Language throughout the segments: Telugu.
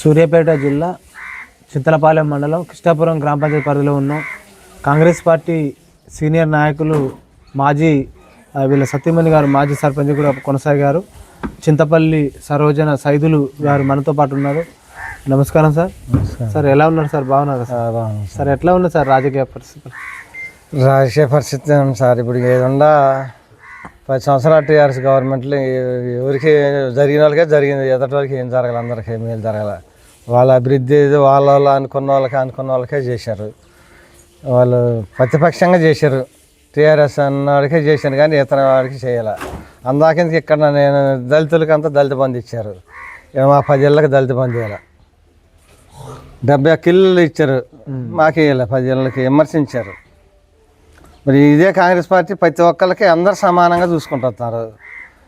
సూర్యాపేట జిల్లా చింతలపాలెం మండలం కృష్ణాపురం గ్రామ పంచాయతీ పరిధిలో ఉన్నాం. కాంగ్రెస్ పార్టీ సీనియర్ నాయకులు మాజీ వీళ్ళ సత్యమణి గారు మాజీ సర్పంచ్ కూడా కొనసాగారు. చింతపల్లి సరోజన సైదులు గారు మనతో పాటు ఉన్నారు. నమస్కారం సార్. సార్ ఎలా ఉన్నారు సార్? బాగున్నారు సార్? సార్. ఎట్లా ఉన్నారు సార్ రాజకీయ పరిస్థితులు రాజకీయ పరిస్థితి సార్ ఇప్పుడు ఏదన్నా పది సంవత్సరాలు టీఆర్ఎస్ గవర్నమెంట్లో ఎవరికి జరిగిన వాళ్ళకే జరిగింది. ఎదటి వాళ్ళకి ఏం జరగాలి? అందరికీ మేలు జరగాల? వాళ్ళ అభివృద్ధి వాళ్ళ వాళ్ళు అనుకున్న వాళ్ళకి అనుకున్న వాళ్ళకే చేశారు. వాళ్ళు ప్రతిపక్షంగా చేశారు. టీఆర్ఎస్ అన్నవాడికే చేశారు కానీ ఇతర వాడికి చేయాల. అందాక ఇక్కడ నేను దళితులకి అంతా దళిత బంధు ఇచ్చారు. మా పదేళ్ళకి దళిత బంధు ఇవ్వాలి. డెబ్బై కిల్లు ఇచ్చారు. మాకు ఇవ్వాలి? పదేళ్ళకి విమర్శించారు. మరి ఇదే కాంగ్రెస్ పార్టీ ప్రతి ఒక్కరికి అందరు సమానంగా చూసుకుంటున్నారు.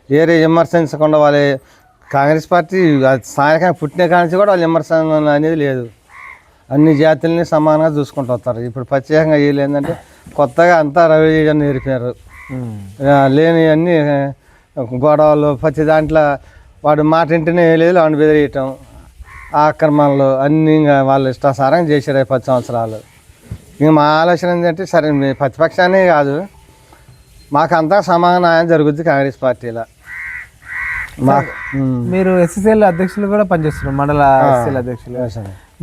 వేరే విమర్శించకుండా వాళ్ళే కాంగ్రెస్ పార్టీ స్థానికంగా పుట్టిన కాడి నుంచి కూడా వాళ్ళు విమర్శన అనేది లేదు. అన్ని జాతుల్ని సమానంగా చూసుకుంటూ వస్తారు ఇప్పుడు ప్రత్యేకంగా వీళ్ళు ఏంటంటే కొత్తగా అంతా రవి నేర్పారు ఆ, లేని అన్ని గొడవలు ప్రతి దాంట్లో వాడు మాట ఇంటనే లేదు వాడిని బెదిరియటం ఆక్రమణలు అన్నీ వాళ్ళు ఇష్టాసారం చేశారు పది సంవత్సరాలు. ఇంక మా ఆలోచన ఏంటంటే సరే మీ ప్రతిపక్షానే కాదు. మాకంతా సమాన న్యాయం జరుగుద్ది కాంగ్రెస్ పార్టీలో. మా. మీరు ఎస్ఎస్ఎల్ అధ్యక్షులు కూడా పనిచేస్తున్నారు మండల ఎస్ఎల్ అధ్యక్షులు.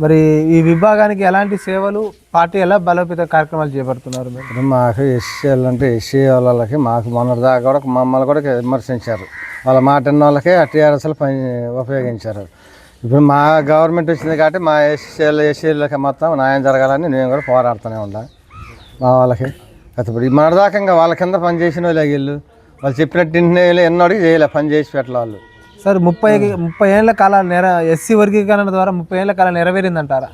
మరి ఈ విభాగానికి ఎలాంటి సేవలు పార్టీ ఎలా బలోపేత కార్యక్రమాలు చేపడుతున్నారు మీరు? మాకు ఎస్సీలు అంటే ఎస్సీ వాళ్ళకి మాకు మొన్నటిదాకా కూడా మమ్మల్ని కూడా విమర్శించారు. వాళ్ళ మాట వాళ్ళకే టీఆర్ఎస్లు పని ఉపయోగించారు. ఇప్పుడు మా గవర్నమెంట్ వచ్చింది కాబట్టి మా ఎస్సీలు ఎస్సీలకి మొత్తం న్యాయం జరగాలని నేను కూడా పోరాడుతూనే ఉన్నా. మా వాళ్ళకి. ఇప్పుడు మొన్నటిదాకా ఇంకా వాళ్ళ కింద పని చేసిన వాళ్ళే వీళ్ళు. వాళ్ళు చెప్పినట్టు ఎన్నోడికి చేయలే పని చేసి పెట్టాలి వాళ్ళు. సార్ ముప్పై ముప్పై ఏళ్ళ కాల నెర ఎస్సీ వర్గీకరణ ద్వారా ముప్పై ఏళ్ళ కాలం నెరవేరిందంటారా?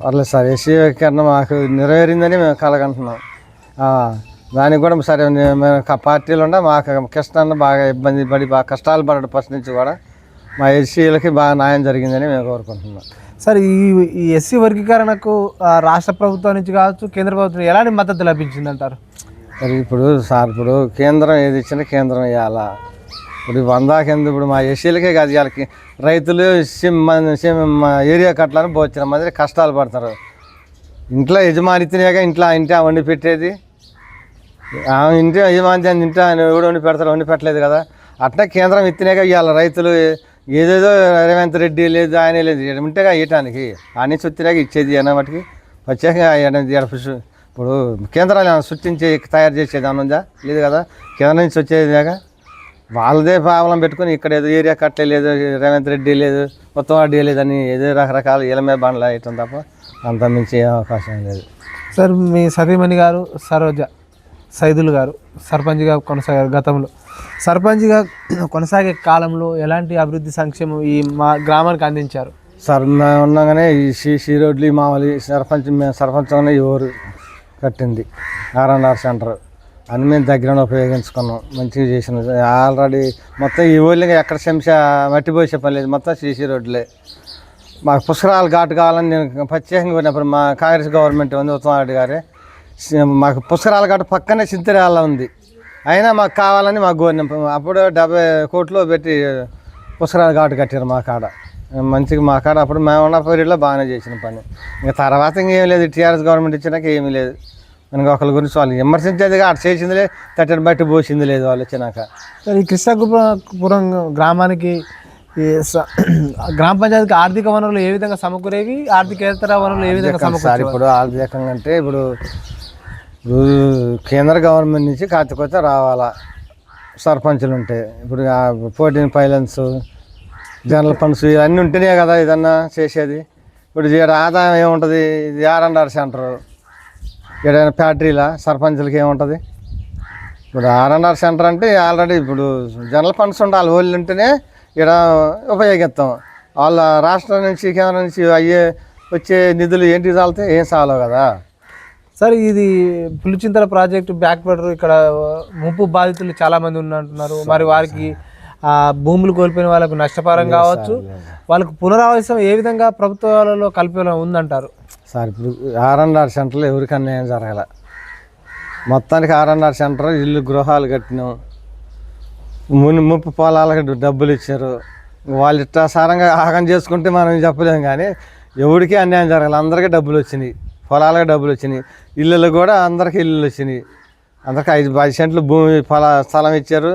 పర్లేదు సార్ ఎస్సీ కన్నా మాకు నెరవేరిందని మేము కలగంటున్నాం. దానికి కూడా సరే పార్టీలు ఉండే మాకు కృష్ణాన్ని బాగా ఇబ్బంది పడి బాగా కష్టాలు పడ్డాడు ఫస్ట్ నుంచి కూడా. మా ఎస్సీలకి బాగా న్యాయం జరిగిందని మేము కోరుకుంటున్నాం. సార్ ఈ ఈ ఎస్సీ వర్గీకరణకు రాష్ట్ర ప్రభుత్వం నుంచి కావచ్చు కేంద్ర ప్రభుత్వం ఎలాంటి మద్దతు లభించిందంటారు? మరి ఇప్పుడు సార్ ఇప్పుడు కేంద్రం ఏది ఇచ్చినా కేంద్రం ఇవ్వాలా ఇప్పుడు వందా కింద ఇప్పుడు మా ఎస్సీలకే కాదు వాళ్ళకి రైతులు ఏరియా కట్లని పోచిన మంది కష్టాలు పడతారు. ఇంట్లో యజమానితేనేగా ఇంట్లో ఇంటి వండి పెట్టేది. ఇంటి యజమాని ఇంటి ఆయన ఎవడు వండి పెడతారు వండి పెట్టలేదు కదా. అట్లా కేంద్రం ఇచ్చినాక ఇవాళ రైతులు ఏదేదో రేవంత్ రెడ్డి లేదు ఆయన లేదు. ఈడ ఉంటేగా ఇయటానికి ఆ ఇచ్చేది అన్న మటుకి. ప్రత్యేకంగా ఇప్పుడు కేంద్రాలు ఏమైనా సృష్టించి తయారు చేసేది ఏమైనా ఉందా? లేదు కదా. కేంద్రం నుంచి వచ్చేదిగా వాళ్ళదే ప్రాబ్లం పెట్టుకుని ఇక్కడ ఏదో ఏరియా కట్టలే లేదు రేవంత్ రెడ్డి లేదు మొత్తం రెడ్డి లేదని ఏదో రకరకాల ఇలమే బండ్లు వేయటం తప్ప అంత మించి అవకాశం లేదు. సార్ మీ సతీమణి గారు సరోజ సైదులు గారు సర్పంచ్గా కొనసాగారు గతంలో. సర్పంచ్గా కొనసాగే కాలంలో ఎలాంటి అభివృద్ధి సంక్షేమం ఈ మా గ్రామానికి అందించారు? సార్ మేము ఉన్నాగానే ఈ సి సి రోడ్లు ఈ మామూలు ఈ సర్పంచ్ మేము సర్పంచ్గానే ఈ ఊరు కట్టింది ఆర్ఎన్ఆర్ సెంటర్. అన్ని మేము దగ్గర ఉపయోగించుకున్నాం. మంచిగా చేసిన. ఆల్రెడీ మొత్తం ఈ ఊళ్ళో ఎక్కడ శంస మట్టి పోసే పని లేదు. మొత్తం సీసీ రోడ్లే. మాకు పుష్కరాలు ఘాటు కావాలని నేను ప్రత్యేకంగా పోయినప్పుడు మా కాంగ్రెస్ గవర్నమెంట్ ఉంది ఉత్తమారెడ్డి గారే. మాకు పుష్కరాల ఘాటు పక్కనే చింతరాల ఉంది. అయినా మాకు కావాలని మాకు కోరినాం అప్పుడు డెబ్బై కోట్లు పెట్టి పుష్కరాల ఘాటు కట్టారు మా కాడ. మంచిగా మా కాడ అప్పుడు మేము ఉన్న పీరియడ్లో బాగానే చేసిన పని. ఇంకా తర్వాత ఇంకేం లేదు. టీఆర్ఎస్ గవర్నమెంట్ ఇచ్చినాక ఏమీ లేదు. మనకి ఒకరి గురించి వాళ్ళు విమర్శించేది అటు చేసింది లేదు తట్టడి బట్టి పోసింది లేదు వాళ్ళు వచ్చినాక ఈ కృష్ణాపురం గ్రామానికి గ్రామ పంచాయతీకి ఆర్థిక వనరులు ఏ విధంగా సమకూరేవి? ఆర్థికేతర వనరులు ఏ విధంగా సార్ సమకూరేవి ఇప్పుడు ఆర్థికంగా అంటే ఇప్పుడు కేంద్ర గవర్నమెంట్ నుంచి కాకపోతే రావాలా. సర్పంచులు ఉంటే ఇప్పుడు ఫోర్టీన్ పైలన్స్ జనరల్ ఫండ్స్ ఇవన్నీ ఉంటేనే కదా ఏదన్నా చేసేది. ఇప్పుడు ఈడ ఆదాయం ఏముంటుంది? ఇది ఆర్ అండ్ ఆర్ సెంటర్. ఏదైనా ఫ్యాక్టరీలా సర్పంచులకి ఏముంటుంది? ఇప్పుడు ఆర్ అండ్ ఆర్ సెంటర్ అంటే ఆల్రెడీ ఇప్పుడు జనరల్ ఫండ్స్ ఉండాలి. వాళ్ళు ఉంటేనే ఇక్కడ ఉపయోగిస్తాం. వాళ్ళ రాష్ట్రం నుంచి కేంద్రం నుంచి అయ్యే వచ్చే నిధులు ఏంటి? చాలితే ఏం చాలవు కదా. సార్ ఇది పులిచింతల ప్రాజెక్టు బ్యాక్ వాటర్ ఇక్కడ ముంపు బాధితులు చాలా మంది ఉన్నట్టున్నారు మరి వారికి ఆ, భూములు కోల్పోయిన వాళ్ళకు నష్టపరం కావచ్చు. వాళ్ళకు పునరావాసం ఏ విధంగా ప్రభుత్వాలలో కల్పన ఉందంటారు? సార్ ఇప్పుడు ఆర్ అండ్ ఆర్ సెంటర్లో ఎవరికన్నా ఏం జరగల? మొత్తానికి ఆర్ అండ్ ఆర్ సెంటర్ ఇల్లు గృహాలు కట్టినాం. ముని ముప్పు పొలాలకు డబ్బులు ఇచ్చారు. వాళ్ళు ఇష్టాసారంగా ఆగం చేసుకుంటే మనం చెప్పలేం కానీ ఎవరికి అన్యాయం జరగాలి. అందరికీ డబ్బులు వచ్చినాయి. పొలాలకు డబ్బులు వచ్చినాయి. ఇల్లులు కూడా అందరికీ ఇల్లులు వచ్చినాయి. అందరికి ఐదు పది సెంట్లు భూమి పొల స్థలం ఇచ్చారు.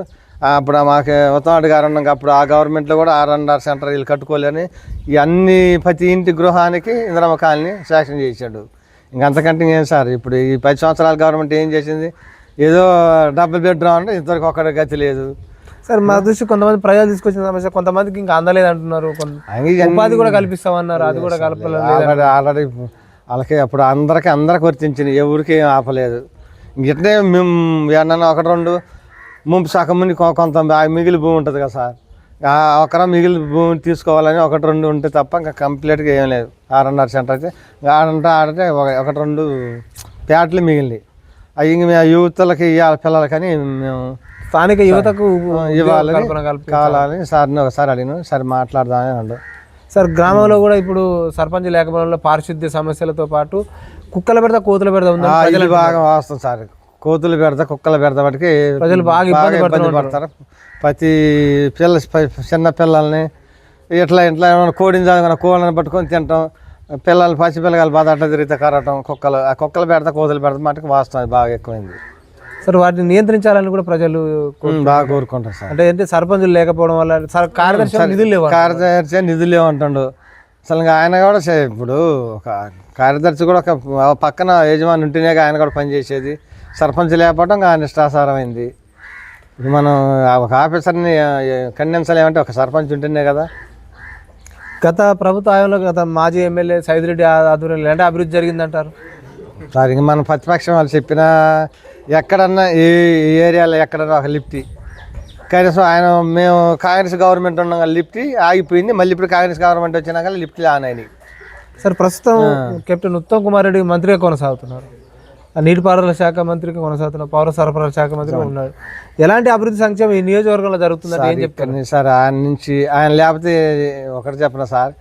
అప్పుడు మాకు ఉత్తమాటి గారు ఉన్నాక అప్పుడు ఆ గవర్నమెంట్లో కూడా ఆర్ఎన్ఆర్ సెంటర్ వీళ్ళు కట్టుకోలేని ఈ అన్ని ప్రతి ఇంటి గృహానికి ఇంద్రమ్మ కాలనీ శాంక్షన్ చేశాడు. ఇంకంతకంటే ఏం సార్? ఇప్పుడు ఈ పది సంవత్సరాల గవర్నమెంట్ ఏం చేసింది? ఏదో డబుల్ బెడ్రూమ్ అంటే ఇంతవరకు ఒక్కడి గతి లేదు. సార్ మా దృష్టి కొంతమంది ప్రజలు తీసుకొచ్చిన సమస్య కొంతమందికి ఇంకా అందలేదు అంటున్నారు ఉపాధి కూడా కల్పిస్తామన్నారు అది కూడా కలపలేదు. ఆల్రెడీ వాళ్ళకి అప్పుడు అందరికి అందరికి వర్తించింది. ఎవరికి ఏం ఆపలేదు. ఇట్నే మేము ఏమన్నా ఒకటి రెండు ముంపు సగం ముందు కొంత మిగిలి భూమి ఉంటుంది కదా సార్. ఒకర మిగిలి భూమి తీసుకోవాలని ఒకటి రెండు ఉంటే తప్ప ఇంకా కంప్లీట్గా ఏం లేదు. ఆర్ఎన్ఆర్ సెంటర్ అయితే ఆడంటే ఆడితే ఒక- ఒకటి రెండు ప్యాట్లు మిగిలినాయి అవి ఇంక మేము యూత్లకి ఇవ్వాలి పిల్లలకని మేము స్థానిక యువతకు ఇవ్వాలని కావాలని సార్ని ఒకసారి అడిగిన. సరే మాట్లాడదామని అన్నాడు. సార్ గ్రామంలో కూడా ఇప్పుడు సర్పంచ్ లేకపోవడంలో పారిశుద్ధ్య సమస్యలతో పాటు కుక్కల పెడతా కోతుల పెడతా ఉంది ఇది బాగా వాస్తవం సార్. కోతులు పెడతా కుక్కలు పెడతా వాటికి ప్రజలు బాగా ఇబ్బంది పడుతూ పడతారు. ప్రతి పిల్ల చిన్న పిల్లల్ని ఇట్లా ఇట్లా ఏమైనా కోడిని చదివిన కోళ్ళని పట్టుకొని తింటాం. పిల్లలు పసి పిల్లలు బాధ అట్లా తిరిగితే కరవటం కుక్కలు ఆ కుక్కలు పెడతా కోతులు పెడతా మటుకు వాస్తవం అది బాగా ఎక్కువైంది. సార్ వాటిని నియంత్రించాలని కూడా ప్రజలు బాగా కోరుకుంటారు సార్. అంటే ఏంటి సర్పంచులు లేకపోవడం వల్ల సార్ కార్యదర్శి నిధులు లేవు? కార్యదర్శి నిధులు ఏమంటాడు అసలు ఇంకా ఆయన కూడా ఇప్పుడు ఒక కార్యదర్శి కూడా ఒక పక్కన యజమాని ఉంటేనే ఆయన కూడా పనిచేసేది సర్పంచ్ లేకపోవడం ఇంకా ఆయన ఇష్టాసారమైంది. ఇప్పుడు మనం ఆ ఒక ఆఫీసర్ని ఖండించలేమంటే ఒక సర్పంచ్ ఉంటేనే కదా. గత ప్రభుత్వ హయాంలో గత మాజీ ఎమ్మెల్యే సైదిరెడ్డి ఆధ్వర్యంలో ఎలాంటి అభివృద్ధి జరిగిందంటారు? సార్ ఇంక మన ప్రతిపక్షం వాళ్ళు చెప్పినా ఎక్కడన్నా ఏ ఏరియాలో ఎక్కడన్నా ఒక లిఫ్ట్. కనీసం ఆయన మేము కాంగ్రెస్ గవర్నమెంట్ ఉన్నాం లిఫ్ట్ ఆగిపోయింది. మళ్ళీ ఇప్పుడు కాంగ్రెస్ గవర్నమెంట్ వచ్చినాక లిఫ్ట్లు ఆన్ అయినాయి. సార్ ప్రస్తుతం కెప్టెన్ ఉత్తమ్ కుమార్ రెడ్డి మంత్రిగా కొనసాగుతున్నారు. ఆ నీటిపారుదల శాఖ మంత్రిగా కొనసాగుతున్నారు పౌర సరఫరాల శాఖ మంత్రిగా ఉన్నాడు. ఎలాంటి అభివృద్ధి సంక్షేమం ఈ నియోజకవర్గంలో జరుగుతుందంటే ఏం చెప్తారు? కానీ సార్ ఆయన నుంచి ఆయన లేకపోతే ఒకటి చెప్పిన సార్?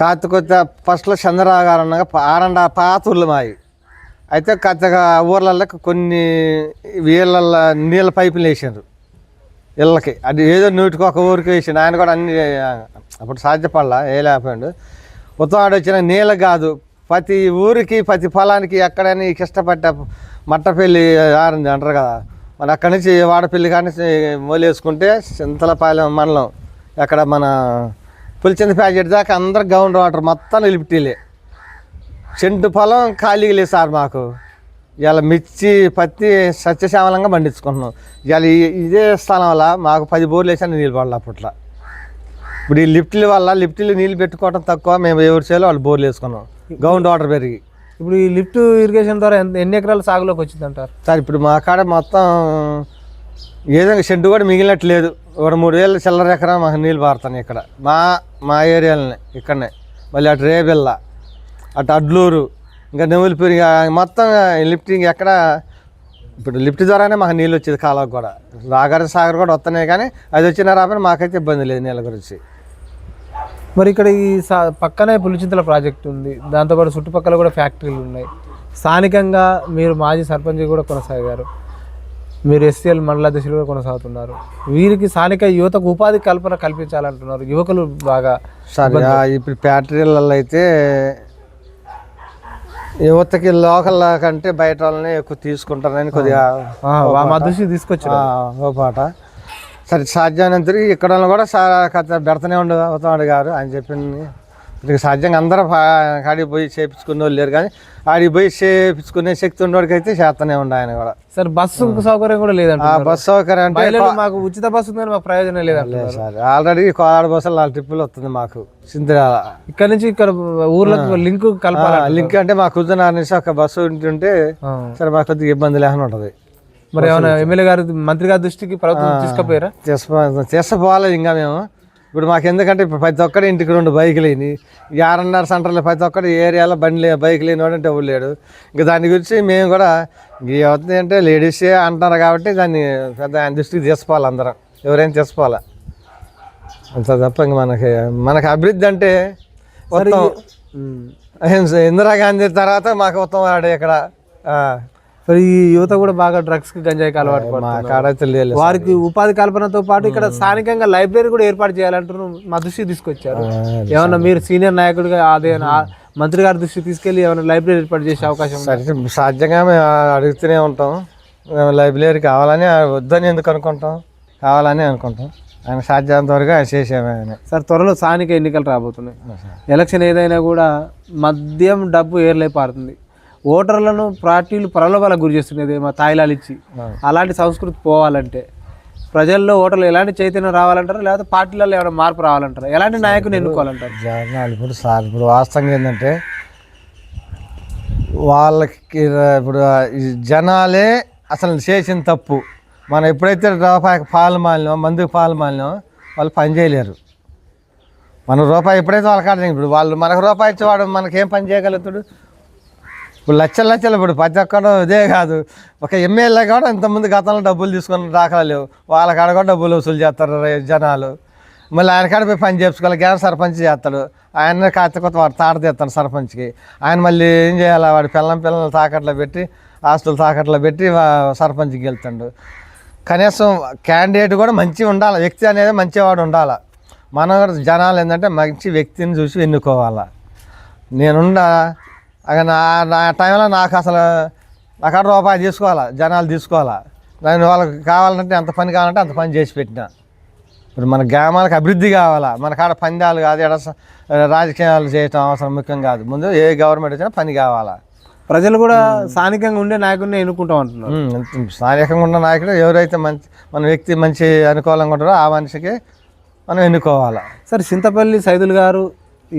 కాకపోతే ఫస్ట్లో చంద్రరావు గారు ఉండగా ఆరండ పాత మావి. అయితే కొత్తగా ఊర్లలో కొన్ని వీళ్ళ నీళ్ళ పైపులు వేసారు ఇళ్ళకి. అది ఏదో నూటికి ఒక ఊరికి వేసిండు. ఆయన కూడా అన్ని అప్పుడు సాధ్యపడలా ఏ లేకపోయాడు ఉత్తవాడు వచ్చిన నీళ్ళ కాదు. ప్రతి ఊరికి ప్రతి పొలానికి ఎక్కడైనా ఈ ఇష్టపడ్డ మట్టపల్లి ఆరింది అంటారు కదా. మన అక్కడి నుంచి వాడపల్లి కానీ మోలేసుకుంటే చింతలపాలెం మండలం ఎక్కడ మన పులిచింద ప్యాకెట్ దాకా అందరు గౌండ్ వాటర్ మొత్తం నిలిపిటీలే చెంటు పొలం ఖాళీగా లేదు సార్ మాకు. ఇవాళ మిర్చి పత్తి సత్యశ్యామలంగా పండించుకుంటున్నాం. ఈ- ఇదే స్థలం వల్ల మాకు పది బోర్లు వేసాను నీళ్ళు పడాలి అప్పట్లో. ఇప్పుడు ఈ లిఫ్ట్ల వల్ల లిఫ్ట్లు నీళ్ళు పెట్టుకోవడం తక్కువ మేము ఎవరి చేయాలో వాళ్ళు బోర్లు వేసుకున్నాం. గౌండ్ వాటర్ పెరిగి. ఇప్పుడు ఈ లిఫ్ట్ ఇరిగేషన్ ద్వారా ఎంత- ఎన్ని ఎకరాల సాగులోకి వచ్చిందంటారు? సార్ ఇప్పుడు మా కాడ మొత్తం ఏదో షెడ్ కూడా మిగిలినట్టు లేదు. ఒక మూడు వేల చిల్లర ఎకరా మాకు నీళ్ళు పారుతాయి ఇక్కడ. మా మా ఏరియాలోనే ఇక్కడనే. మళ్ళీ అటు రేబెల్ల. అటు అడ్లూరు ఇంకా నెవులిపూరి ఇంకా మొత్తం లిఫ్టింగ్ ఎక్కడ ఇప్పుడు లిఫ్ట్ ద్వారానే మాకు నీళ్ళు వచ్చేది కాలువకు కూడా. రాగారి సాగర్ కూడా వస్తున్నాయి కానీ అది వచ్చినా రాబోయే మాకైతే ఇబ్బంది లేదు నీళ్ళ గురించి. మరి ఇక్కడ ఈ సా- పక్కనే పులిచింతల ప్రాజెక్ట్ ఉంది. దాంతోపాటు చుట్టుపక్కల కూడా ఫ్యాక్టరీలు ఉన్నాయి. స్థానికంగా మీరు మాజీ సర్పంచ్ కూడా కొనసాగారు. మీరు ఎస్సీఎల్ మండల అధ్యక్షులు కూడా కొనసాగుతున్నారు. వీరికి స్థానిక యువతకు ఉపాధి కల్పన కల్పించాలంటున్నారు. యువకులు బాగా సరే ఇప్పుడు ఫ్యాక్టరీలలో అయితే యువతకి లోకల్ కంటే బయట వాళ్ళని ఎక్కువ తీసుకుంటారని కొద్దిగా. మా దృష్టికి ఓ పాట. సరే సాధ్యమైనంత వరకు ఇక్కడ కూడా సార్ కథ పెడతానే ఉండు అవుతాడు గారు ఆయన చెప్పింది ఇక సాధ్యంగా అందరూ కాడికి పోయి చేపించుకునే వాళ్ళు లేరు కానీ ఆడికి పోయి చేపించుకునే శక్తి ఉన్నవాడికి అయితే చేస్తూనే ఉండు ఆయన కూడా. సార్ బస్సు సౌకర్యం కూడా ఆ లేదంటున్నారు బస్ సౌకర్యం అంటే మాకు ఉచిత బస్సు ఉందని మాకు ప్రయోజనం లేదంటున్నారు లేదు సార్. ఆల్రెడీ కోలాడ బస్సులు నాలుగు ట్రిప్పులు వస్తుంది మాకు సింధిరాల ఇక్కడ నుంచి ఇక్కడ ఊర్లకు లింక్ కలపాలి లింక్ అంటే మా కుదున నుంచి ఒక బస్సు ఉంటుంటే. సరే మాకు కొద్దిగా ఇబ్బంది లేకుండా ఉంటుంది. మరి ఏమైనా ఎమ్మెల్యే గారి మంత్రి గారి దృష్టికి ప్రభుత్వం తీసుకుపోయారా? చేసపోవాలి ఇంకా మేము. ఇప్పుడు మాకు ఎందుకంటే ఇప్పుడు ప్రతి ఒక్కటి ఇంటికి రెండు బైకులు అయినాయి. ఈ ఆర్ఎన్ఆర్ సెంటర్లో ప్రతి ఒక్కటి ఏరియాలో బండి లే బైక్ లేనివాడు అంటే ఎవరు లేడు. ఇంకా దాని గురించి మేము కూడా అవుతుంది అంటే లేడీసే అంటారు కాబట్టి దాన్ని పెద్ద దృష్టికి తీసుకోవాలి అందరం. ఎవరైనా తీసుకోవాలి అంత తప్ప ఇంక మనకి మనకి అభివృద్ధి అంటే మొత్తం. ఇందిరాగాంధీ తర్వాత మాకు వాడు ఇక్కడ. మరి ఈ యువత కూడా బాగా డ్రగ్స్కి గంజాయికి అలవాటు వారికి ఉపాధి కల్పనతో పాటు ఇక్కడ స్థానికంగా లైబ్రరీ కూడా ఏర్పాటు చేయాలంటారు మా దృష్టికి తీసుకొచ్చారు. ఏమన్నా మీరు సీనియర్ నాయకుడిగా అదే మంత్రి గారి దృష్టికి తీసుకెళ్ళి ఏమైనా లైబ్రరీ ఏర్పాటు చేసే అవకాశం సాధ్యంగా మేము అడుగుతూనే ఉంటాం. మేము లైబ్రరీ కావాలని వద్దని ఎందుకు అనుకుంటాం? కావాలని అనుకుంటాం. ఆయన వరకు ఆయన చేసామే ఆయన. సార్ త్వరలో స్థానిక ఎన్నికలు రాబోతున్నాయి. ఎలక్షన్ ఏదైనా కూడా మద్యం డబ్బు ఏర్లై పారుతుంది. ఓటర్లను పార్టీలు ప్రలోభాలకు గురి చేస్తున్నది మా తాయిలాలు ఇచ్చి. అలాంటి సంస్కృతి పోవాలంటే ప్రజల్లో ఓటర్లు ఎలాంటి చైతన్యం రావాలంటారు? లేకపోతే పార్టీలలో ఏమైనా మార్పు రావాలంటారు? ఎలాంటి నాయకుని ఎన్నుకోవాలంటారు? జనాలు ఇప్పుడు సార్ ఇప్పుడు వాస్తవంగా ఏంటంటే వాళ్ళకి ఇప్పుడు జనాలే అసలు చేసిన తప్పు. మనం ఎప్పుడైతే రూపాయికి పాలు మాలినామో మందుకు పాలు మాలినామో వాళ్ళు పని చేయలేరు. మన రూపాయి ఎప్పుడైతే వాళ్ళ కాడ ఇప్పుడు వాళ్ళు మనకు రూపాయి ఇచ్చేవాడు మనకేం పని చేయగలుగుతాడు? ఇప్పుడు లక్షలు లక్షలు ఇప్పుడు ప్రతి ఒక్కడు ఇదే కాదు. ఒక ఎమ్మెల్యే కూడా ఇంతమంది గతంలో డబ్బులు తీసుకొని దాఖలా లేవు. వాళ్ళ కాడ కూడా డబ్బులు వసూలు చేస్తారు జనాలు. మళ్ళీ ఆయన కాడ పోయి పని చేసుకోవాలి గ్రామ సర్పంచ్ చేస్తాడు. ఆయన కాస్త కొత్త వాడు తాట తీస్తాడు సర్పంచ్కి. ఆయన మళ్ళీ ఏం చేయాలి వాడి పిల్లం పిల్లలు తాకట్లో పెట్టి ఆస్తులు తాకట్లో పెట్టి వా- సర్పంచ్కి వెళ్తాడు. కనీసం క్యాండిడేట్ కూడా మంచిగా ఉండాలి. వ్యక్తి అనేది మంచివాడు ఉండాలి. మనం జనాలు ఏంటంటే మంచి వ్యక్తిని చూసి ఎన్నుకోవాలి. నేనుండా అక్కడ నా నా టైంలో నాకు అసలు నాకు అక్కడ రూపాయి తీసుకోవాలా జనాలు తీసుకోవాలా? నేను వాళ్ళకి కావాలంటే ఎంత పని కావాలంటే అంత పని చేసి పెట్టిన. ఇప్పుడు మన గ్రామాలకు అభివృద్ధి కావాలా? మన కాడ పందాలు కాదు ఎడ రాజకీయాలు చేయటం అవసరం ముఖ్యం కాదు. ముందు ఏ గవర్నమెంట్ వచ్చినా పని కావాలా? ప్రజలు కూడా స్థానికంగా ఉండే నాయకుడిని ఎన్నుకుంటాం అంటున్నారు. స్థానికంగా ఉన్న నాయకుడు ఎవరైతే మంచి మన వ్యక్తి మంచి అనుకూలంగా ఉంటారో ఆ మనిషికి మనం ఎన్నుకోవాలా? సార్ చింతపల్లి సైదుల్ గారు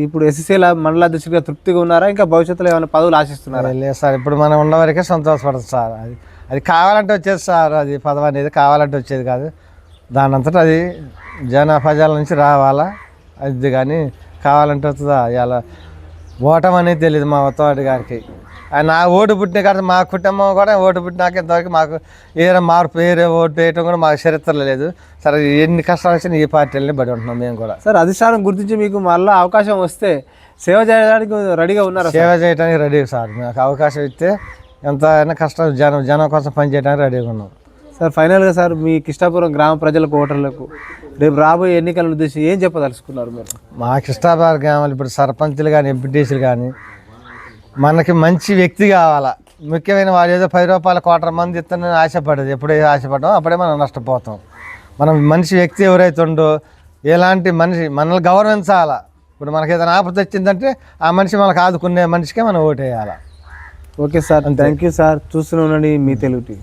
ఇప్పుడు ఎస్ఎస్సీల మండల అధ్యక్షుడిగా తృప్తిగా ఉన్నారా? ఇంకా భవిష్యత్తులో ఏమైనా పదవులు ఆశిస్తున్నారా? లేదు సార్ ఇప్పుడు మనం ఉన్న వరకే సంతోషపడదు సార్. అది అది కావాలంటే వచ్చేది సార్ అది పదవి అనేది కావాలంటే వచ్చేది కాదు. దాని అంతటా అది జన ప్రజల నుంచి రావాలా? అది కానీ కావాలంటే వస్తుందా? ఇలా ఓటం అనేది తెలియదు మా ఉత్తవాడి గారికి. నా ఓటు పుట్టిన కాదు మా కుటుంబం కూడా ఓటు పుట్టినాక ఇంతవరకు మాకు ఏరే మార్పు ఏరే ఓటు వేయటం కూడా మాకు చరిత్రలో లేదు. సరే ఎన్ని కష్టాలు వచ్చినా ఈ పార్టీలని బడి ఉంటున్నాం మేము కూడా. సార్ అధిష్టానం గుర్తించి మీకు మళ్ళీ అవకాశం వస్తే సేవ చేయడానికి రెడీగా ఉన్నారా? సేవ చేయడానికి రెడీ సార్. మాకు అవకాశం ఇస్తే ఎంత అయినా కష్టం జనం జనం కోసం పని చేయడానికి రెడీగా ఉన్నాం. సార్ ఫైనల్గా సార్ మీ కిష్టాపురం గ్రామ ప్రజలకు ఓటర్లకు రేపు రాబోయే ఎన్నికలను ఉద్దేశించి ఏం చెప్పదలుచుకున్నారు మీరు? మా కృష్ణాబాద్ గ్రామాలు ఇప్పుడు సర్పంచులు కానీ ఎంపీటీసీలు కానీ మనకి మంచి వ్యక్తి కావాలా. ముఖ్యమైన వాడు ఏదో పది రూపాయల కోట్ల మంది ఇస్తానని ఆశపడదు. ఎప్పుడే ఆశపడడం అప్పుడే మనం నష్టపోతాం. మనం మనిషి వ్యక్తి ఎవరైతే ఉండో ఎలాంటి మనిషి మనల్ని గౌరవించాలా? ఇప్పుడు మనకి ఏదైనా ఆపద వచ్చిందంటే ఆ మనిషి మనకు ఆదుకునే మనిషికే మనం ఓటేయాలి? Okay sir. Thank you sir. చూస్తూనే ఉండండి మీ తెలుగు